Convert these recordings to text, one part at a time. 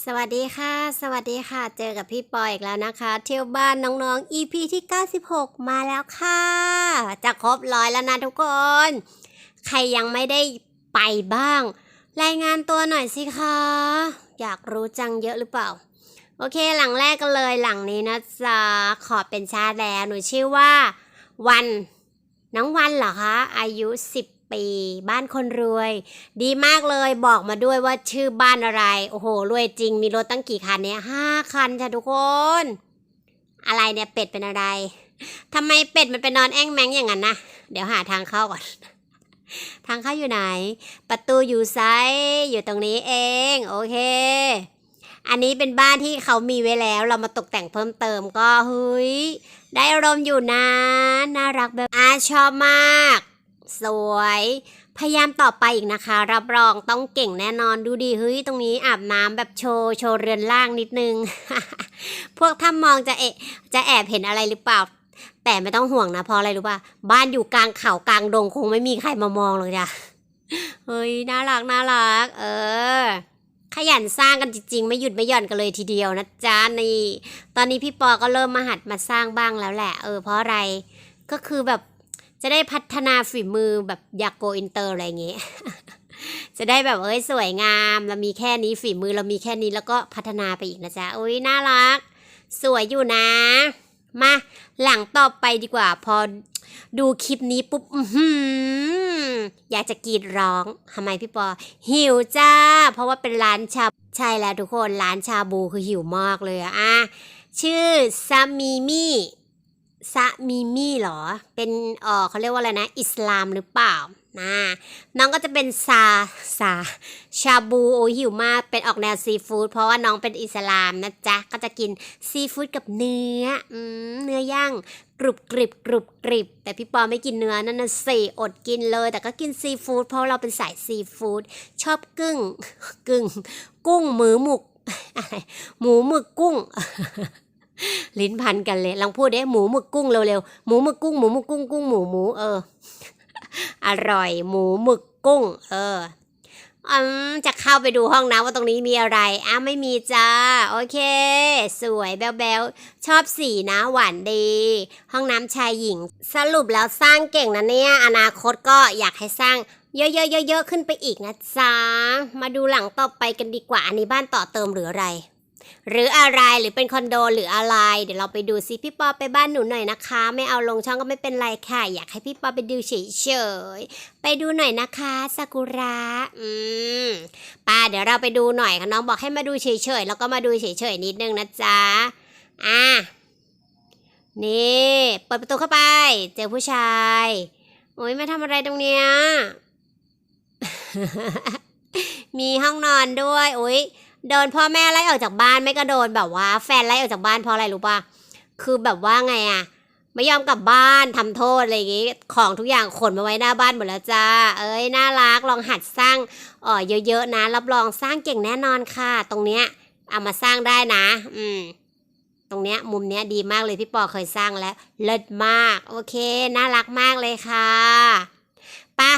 สวัสดีค่ะ สวัสดีค่ะ เจอกับพี่ปอยอีกแล้วนะคะ เที่ยวบ้านน้องๆ EP ที่ 96 มาแล้วค่ะ จะครบร้อยแล้วนะทุกคน ใครยังไม่ได้ไปบ้าง รายงานตัวหน่อยสิคะ อยากรู้จังเยอะหรือเปล่า โอเคหลังแรกกันเลยหลังนี้นะจ๊ะขอเป็นชาแล้วหนูชื่อว่า วัน น้องวันเหรอคะ อายุ10 ปี บ้านคนรวย ดีมากเลยบอกมาด้วยว่าชื่อบ้านอะไร โอ้โห รวยจริงมีรถตั้งกี่คันเนี่ยห้าคันจ้ะทุกคน อะไรเนี่ยเป็ดเป็นอะไรทำไมเป็ดมันเป็นนอนแอ่งแมงอย่างนั้นนะเดี๋ยวหาทางเข้าก่อน ทางเข้าอยู่ไหน ประตูอยู่ซ้ายอยู่ตรงนี้เอง โอเคอันนี้เป็นบ้านที่เขามีไว้แล้ว เรามาตกแต่งเพิ่มเติมก็เฮ้ย ได้อารมณ์อยู่นะ น่ารักแบบอาชอบมาก สวย พยายามต่อไปอีกนะคะ รับรองต้องเก่งแน่นอนดูดิเฮ้ยตรงนี้อาบน้ำแบบโชว์โชว์เรือนล่างนิดนึง พวกถ้ามองจะเอะจะแอบเห็นอะไรหรือเปล่า แต่ไม่ต้องห่วงนะเพราะอะไรรู้ป่ะบ้านอยู่กลางเขากลางดงคงไม่มีใครมามองหรอกจ้ะเฮ้ยน่ารักน่ารัก เออ ขยันสร้างกันจริงๆ ไม่หยุดไม่หย่อนกันเลยทีเดียวนะจ๊ะนี่ ตอนนี้พี่ปอก็เริ่มมาหัดมาสร้างบ้างแล้วแหละ เออเพราะอะไรก็คือแบบ จะได้พัฒนาฝีมือแบบอยากโกอินเตอร์อะไรเงี้ยจะได้แบบเอ้ยสวยงามเรามีแค่นี้ฝีมือเรามีแค่นี้แล้วก็พัฒนาไปอีกนะจ๊ะอุ้ยน่ารัก สวยอยู่นะ มาหลังต่อไปดีกว่า พอดูคลิปนี้ปุ๊บอยากจะกรีดร้องทำไมพี่ปอ หิวจ้า เพราะว่าเป็นร้านชาใช่แล้วทุกคนร้านชาบูคือหิวมากเลยอะอะชื่อซามิมิ ซามิมิเหรอ เป็นเออเขาเรียกว่าอะไรนะ อิสลามหรือเปล่านะน้องก็จะเป็นซาซาชาบูโอหิวมากเป็นออกแนวซีฟู้ดเพราะว่าน้องเป็นอิสลามนะจ๊ะ ก็จะกินซีฟู้ดกับเนื้ออืมเนื้อย่างกรุบกริบกรุบกริบ แต่พี่ปอไม่กินเนื้อนั่นนะสิอดกินเลย แต่ก็กินซีฟู้ดเพราะเราเป็นสายซีฟู้ดชอบกึ้งกึ้งกุ้งหมือหมุกอะไรหมูหมึกกุ้ง ลิ้นพันกันเลยลองพูดเด้หมูหมึกกุ้งเร็วๆหมูหมึกกุ้งหมูหมึกกุ้งกุ้งหมูหมูเออ อร่อย หมูหมึกกุ้ง เอออืมจะเข้าไปดูห้องน้ำว่าตรงนี้มีอะไรอ้าไม่มีจ้า โอเค สวยแบ๊วๆ ชอบสีนะหวานดี ห้องน้ำชายหญิง สรุปแล้วสร้างเก่งนะเนี่ย อนาคตก็อยากให้สร้างเยอะๆๆๆขึ้นไปอีกนะจ๊ะ มาดูหลังต่อไปกันดีกว่า อันนี้บ้านต่อเติมหรืออะไร หรืออะไรหรือเป็นคอนโดหรืออะไร เดี๋ยวเราไปดูซิพี่ปอไปบ้านหนูหน่อยนะคะ ไม่เอาลงช่องก็ไม่เป็นไรค่ะ อยากให้พี่ปอไปดูเฉยๆไปดูหน่อยนะคะซากุระอืมป้าเดี๋ยวเราไปดูหน่อยค่ะน้องบอกให้มาดูเฉยๆแล้วก็มาดูเฉยๆนิดนึงนะจ๊ะอะนี่เปิดประตูเข้าไป เจอผู้ชายโอ้ยมาทำอะไรตรงเนี้ยมีห้องนอนด้วยโอ้ย โดนพ่อแม่ไล่ออกจากบ้านไม่ก็โดนแบบว่า แฟนไล่ออกจากบ้านเพราะอะไรรู้ปะคือแบบว่าไงอะไม่ยอมกลับบ้านทำโทษอะไรอย่างงี้ ของทุกอย่างขนมาไว้หน้าบ้านหมดแล้วจ้า เอ้ยน่ารักลองหัดสร้างเออเยอะๆนะ รับรองสร้างเก่งแน่นอนค่ะ ตรงเนี้ยเอามาสร้างได้นะ อืม ตรงเนี้ยมุมเนี้ยดีมากเลยพี่ปอเคยสร้างแล้ว เลิศมาก โอเค น่ารักมากเลยค่ะไปะ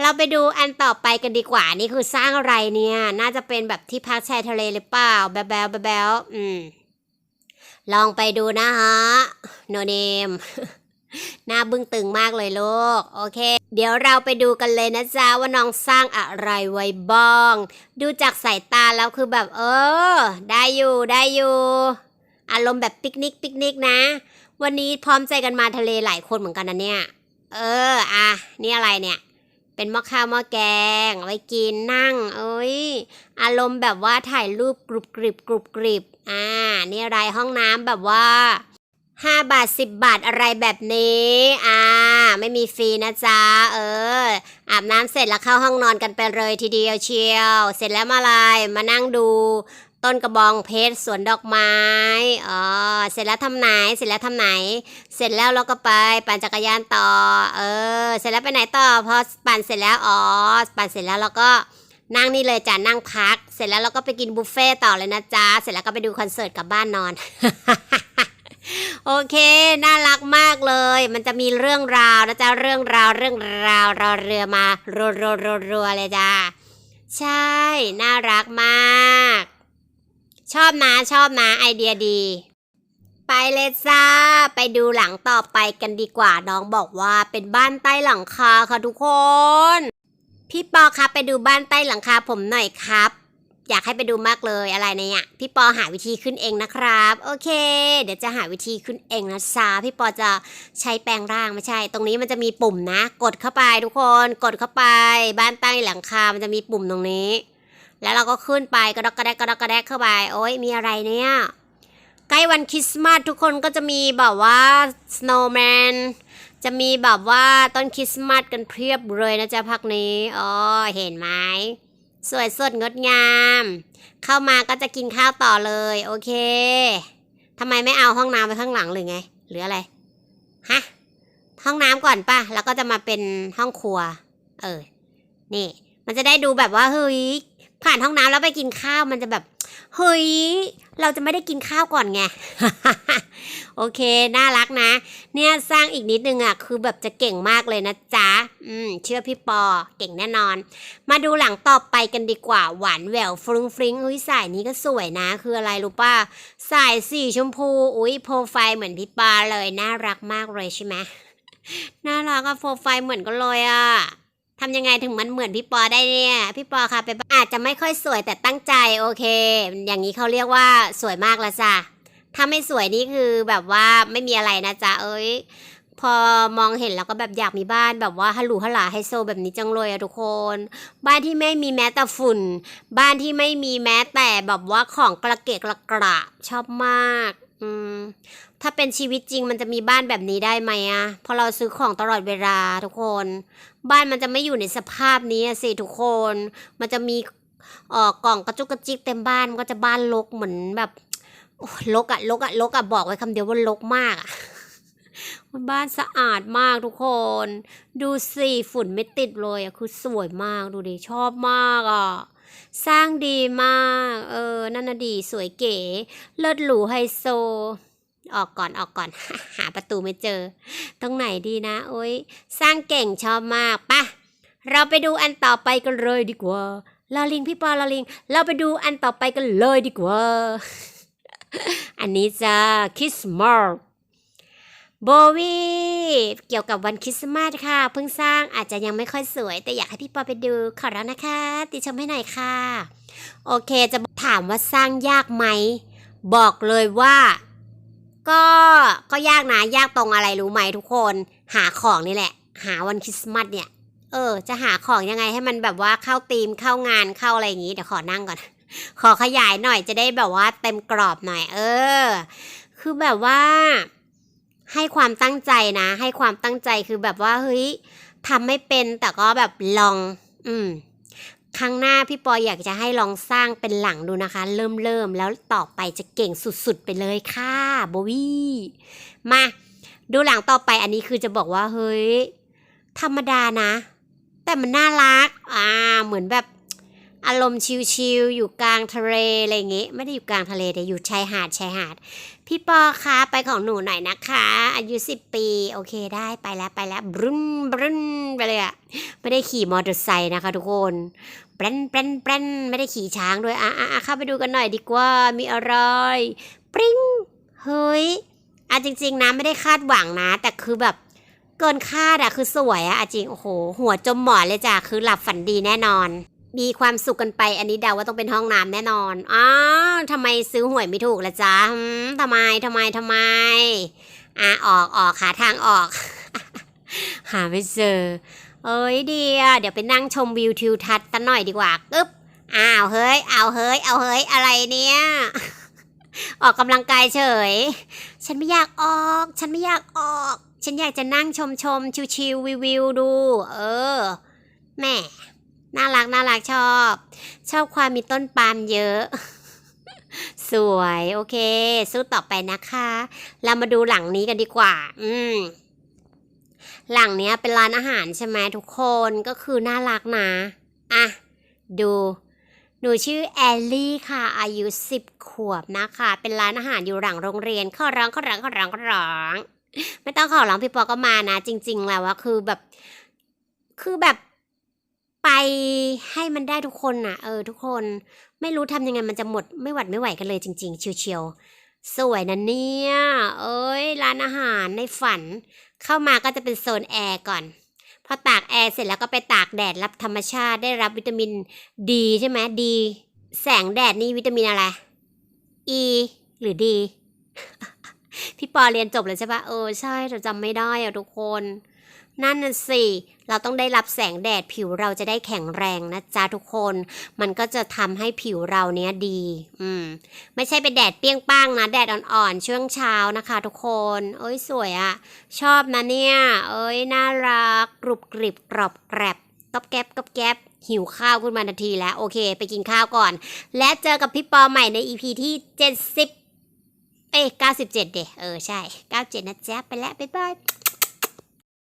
เราไปดูอันต่อไปกันดีกว่า นี่คือสร้างอะไรเนี่ย น่าจะเป็นแบบที่พักชายทะเลหรือเปล่า แบลแบลแบลแบอืม ลองไปดูนะฮะ โนเนม หน้าบึ้งตึงมากเลยลูก โอเค เดี๋ยวเราไปดูกันเลยนะจ๊ะว่าน้องสร้างอะไรไว้บ้าง ดูจากสายตาแล้วคือแบบ เออ ได้อยู่ได้อยู่ อารมณ์แบบปิกนิกปิกนิกนะ วันนี้พร้อมใจกันมาทะเลหลายคนเหมือนกันนะเนี่ย เออ อะ นี่อะไรเนี่ย เป็นหม้อข้าวหม้อแกง ไว้กินนั่ง เอ้ย อารมณ์แบบว่าถ่ายรูปกรุบกริบกรุบกริบอ่า นี่อะไรห้องน้ำแบบว่าห้าบาทสิบบาทอะไรแบบนี้ อ่า ไม่มีฟรีนะจ๊ะ เออ อาบน้ำเสร็จแล้วเข้าห้องนอนกันไปเลยทีเดียวเชียว เสร็จแล้วมาอะไรมานั่งดู ต้นกระบองเพชรสวนดอกไม้อ๋อเสร็จแล้วทำไหนเสร็จแล้วทำไหน เสร็จแล้วเราก็ไปปั่นจักรยานต่อ เออ เสร็จแล้วไปไหนต่อพอปั่นเสร็จแล้วอ๋อปั่นเสร็จแล้วเราก็นั่งนี่เลยจ้ะนั่งพัก เสร็จแล้วเราก็ไปกินบุฟเฟ่ต่อเลยนะจ๊ะเสร็จแล้วก็ไปดูคอนเสิร์ตกลับบ้านนอน โอเค น่ารักมากเลย มันจะมีเรื่องราวนะจ๊ะเรื่องราวเรื่องราวรอเรือมารัวรัวรัวเลยจ้ะใช่ น่ารักมาก ชอบนะชอบนะไอเดียดี ไปเลยจ้า ไปดูหลังต่อไปกันดีกว่าน้องบอกว่าเป็นบ้านใต้หลังคาค่ะทุกคน พี่ปอครับไปดูบ้านใต้หลังคาผมหน่อยครับ อยากให้ไปดูมากเลยอะไรเนี่ยพี่ปอหาวิธีขึ้นเองนะครับ โอเค เดี๋ยวจะหาวิธีขึ้นเองนะซาพี่ปอจะใช้แปลงร่างไม่ใช่ ตรงนี้มันจะมีปุ่มนะ กดเข้าไปทุกคน กดเข้าไป บ้านใต้หลังคา มันจะมีปุ่มตรงนี้ แล้วเราก็ขึ้นไปกระดกกระแดกกระดกกระแดกเข้าไปโอ้ยมีอะไรเนี่ยใกล้วันคริสต์มาสทุกคนก็จะมีแบบว่า snowman จะมีแบบว่าต้นคริสต์มาสกันเพียบเลยนะจ๊ะพักนี้อ๋อเห็นไหมสวยสดงดงาม เข้ามาก็จะกินข้าวต่อเลย โอเคทำไมไม่เอาห้องน้ำไปข้างหลังหรือไง หรืออะไร ฮะ ห้องน้ำก่อนป่ะ แล้วก็จะมาเป็นห้องครัว เออ นี่ มันจะได้ดูแบบว่า เฮ้ย ผ่านห้องน้ำแล้วไปกินข้าวมันจะแบบเฮ้ยเราจะไม่ได้กินข้าวก่อนไง โอเค น่ารักนะ เนี่ยสร้างอีกนิดนึงอะ คือแบบจะเก่งมากเลยนะจ๊ะ อืม เชื่อพี่ปอ เก่งแน่นอน มาดูหลังต่อไปกันดีกว่า หวานแหววฟรุ้งฟริ้งอุ้ยสายนี้ก็สวยนะ คืออะไรรู้ป่ะ สายสีชมพู อุ้ยโปรไฟล์เหมือนพี่ปาเลย น่ารักมากเลยใช่ไหม น่ารักอะโปรไฟล์เหมือนกันเลยอะ ทำยังไงถึงมันเหมือนพี่ปอได้เนี่ย พี่ปอค่ะไปอาจจะไม่ค่อยสวยแต่ตั้งใจโอเค อย่างนี้เขาเรียกว่าสวยมากล้วจ้ะถ้าไม่สวยนี่คือแบบว่าไม่มีอะไรนะจ๊ะเอ้ยพอมองเห็นแล้วก็แบบอยากมีบ้านแบบว่าฮัลโหลฮัลลาไฮโซแบบนี้จังเลยอะทุกคน บ้านที่ไม่มีแม้แต่ฝุ่น บ้านที่ไม่มีแม้แต่แบบว่าของกระเกะกระกระชอบมาก อืม ถ้าเป็นชีวิตจริงมันจะมีบ้านแบบนี้ได้ไหมอะพราะเราซื้อของตลอดเวลาทุกคน บ้านมันจะไม่อยู่ในสภาพนี้อะสิทุกคน มันจะมีเอ่อกล่องกระจุกกระจิกเต็มบ้านมันก็จะบ้านรกเหมือนแบบโอ้ยรกอะรกอะรกอะบอกไว้คำเดียวว่ารกมากอะ มันบ้านสะอาดมากทุกคน ดูสิฝุ่นไม่ติดเลยอะคือสวยมากดูดิชอบมากอะ สร้างดีมาก เออ นั่นน่ะดี สวยเก๋ เลิศหรูไฮโซ ออกก่อนออกก่อน หาประตูไม่เจอ ตรงไหนดีนะ โอ้ย สร้างเก่งชอบมากปะเราไปดูอันต่อไปกันเลยดีกว่าลอลิงพี่ปอลอลิง เราไปดูอันต่อไปกันเลยดีกว่า อันนี้จะคิสต์มาส โบวีเกี่ยวกับวันคริสต์มาสค่ะ เพิ่งสร้างอาจจะยังไม่ค่อยสวย แต่อยากให้พี่ปอไปดูขอแล้วนะคะ ติชมให้หน่อยค่ะ โอเคจะถามว่าสร้างยากไหม บอกเลยว่า ก็ก็ยากนะยากตรงอะไรรู้ไหมทุกคน หาของนี่แหละ หาวันคริสต์มาสเนี่ยเออ จะหาของยังไงให้มันแบบว่าเข้าธีมเข้างานเข้าอะไรอย่างงี้ เดี๋ยวขอนั่งก่อน ขอขยายหน่อยจะได้แบบว่าเต็มกรอบหน่อย เออ คือแบบว่า ให้ความตั้งใจนะ ให้ความตั้งใจคือแบบว่าเฮ้ยทำไม่เป็นแต่ก็แบบลอง อืมครั้งหน้าพี่ปออยากจะให้ลองสร้างเป็นหลังดูนะคะ เริ่มเริ่มแล้วต่อไปจะเก่งสุดๆไปเลยค่ะโบวี่มาดูหลังต่อไปอันนี้คือจะบอกว่าเฮ้ย ธรรมดานะ แต่มันน่ารัก อ่า เหมือนแบบ อารมณ์ชิลๆอยู่กลางทะเลอะไรอย่างงี้ ไม่ได้อยู่กลางทะเลแต่อยู่ชายหาดชายหาด พี่ปอคะไปของหนูหน่อยนะคะ อายุสิบปี โอเคได้ไปแล้วไปแล้วบรุนบรุนไปเลยอะไม่ได้ขี่มอเตอร์ไซค์นะคะทุกคนแปรนแปรนแปรนไม่ได้ขี่ช้างด้วยอะอะอะเข้าไปดูกันหน่อยดีกว่ามีอะไรปริ้งเฮ้ยอะจริง ๆนะไม่ได้คาดหวังนะ แต่คือแบบเกินคาดอะคือสวยอะจริงโอ้โห หัวจมหมอนเลยจ้ะคือหลับฝันดีแน่นอน มีความสุขกันไป อันนี้เดาว่าต้องเป็นห้องน้ำแน่นอนอ้าวทำไมซื้อหวยไม่ถูกละจ๊ะหืมทำไมทำไมทำไม อะออกออกหาทางออก หาไม่เจอ เอ้ยเดีอะเดี๋ยวไปนั่งชมวิวทิวทัศน์กันหน่อยดีกว่าอึ๊บอ้าวเฮ้ย เอาเฮ้ย เอาเฮ้ย อะไรเนี่ย ออกกำลังกายเฉย ฉันไม่อยากออก ฉันไม่อยากออก ฉันอยากจะนั่งชมชมชิวชิววิววิวดู เออแม่ น่ารักน่ารักชอบ ชอบความมีต้นปาล์มเยอะ สวยโอเค สู้ต่อไปนะคะ เรามาดูหลังนี้กันดีกว่า อืมหลังเนี้ยเป็นร้านอาหารใช่ไหมทุกคนก็คือน่ารักนะ อะ ดู หนูชื่อแอลลี่ค่ะ อายุสิบขวบนะคะ เป็นร้านอาหารอยู่หลังโรงเรียนข้อร้องข้อร้องข้อร้องข้อร้อง ไม่ต้องขอร้องพี่ปอก็มานะ จริง ๆ แล้วว่าคือแบบ คือแบบ ไปให้มันได้ทุกคนน่ะ เออ ทุกคนไม่รู้ทำยังไงมันจะหมดไม่หวัดไม่ไหวกันเลยจริง ๆ เชียวๆสวยนะเนี่ย เอ้ย ร้านอาหารในฝัน เข้ามาก็จะเป็นโซนแอร์ก่อน พอตากแอร์เสร็จแล้วก็ไปตากแดดรับธรรมชาติได้รับวิตามินดีใช่ไหมดี แสงแดดนี่วิตามินอะไร E หรือ D พี่ปอเรียนจบแล้วใช่ปะเออใช่แต่จำไม่ได้อะทุกคน นั่นน่ะสิ เราต้องได้รับแสงแดดผิวเราจะได้แข็งแรงนะจ๊ะทุกคน มันก็จะทำให้ผิวเราเนี้ยดี อืม ไม่ใช่เป็นแดดเปรี้ยงป้างนะ แดดอ่อนๆ ช่วงเช้านะคะทุกคน เอ้ยสวยอะชอบนะเนี่ย เอ้ยน่ารัก กรุบกริบกรอบแกรบก๊อบแก๊บก๊อบแก๊บหิวข้าวขึ้นมาทันทีแล้ว โอเค ไปกินข้าวก่อน และเจอกับพี่ปอใหม่ใน EP ที่ 70 เอ้ย97 เดะเออ ใช่ 97 นะแจ๊ะไปแล้ว บ๊ายบาย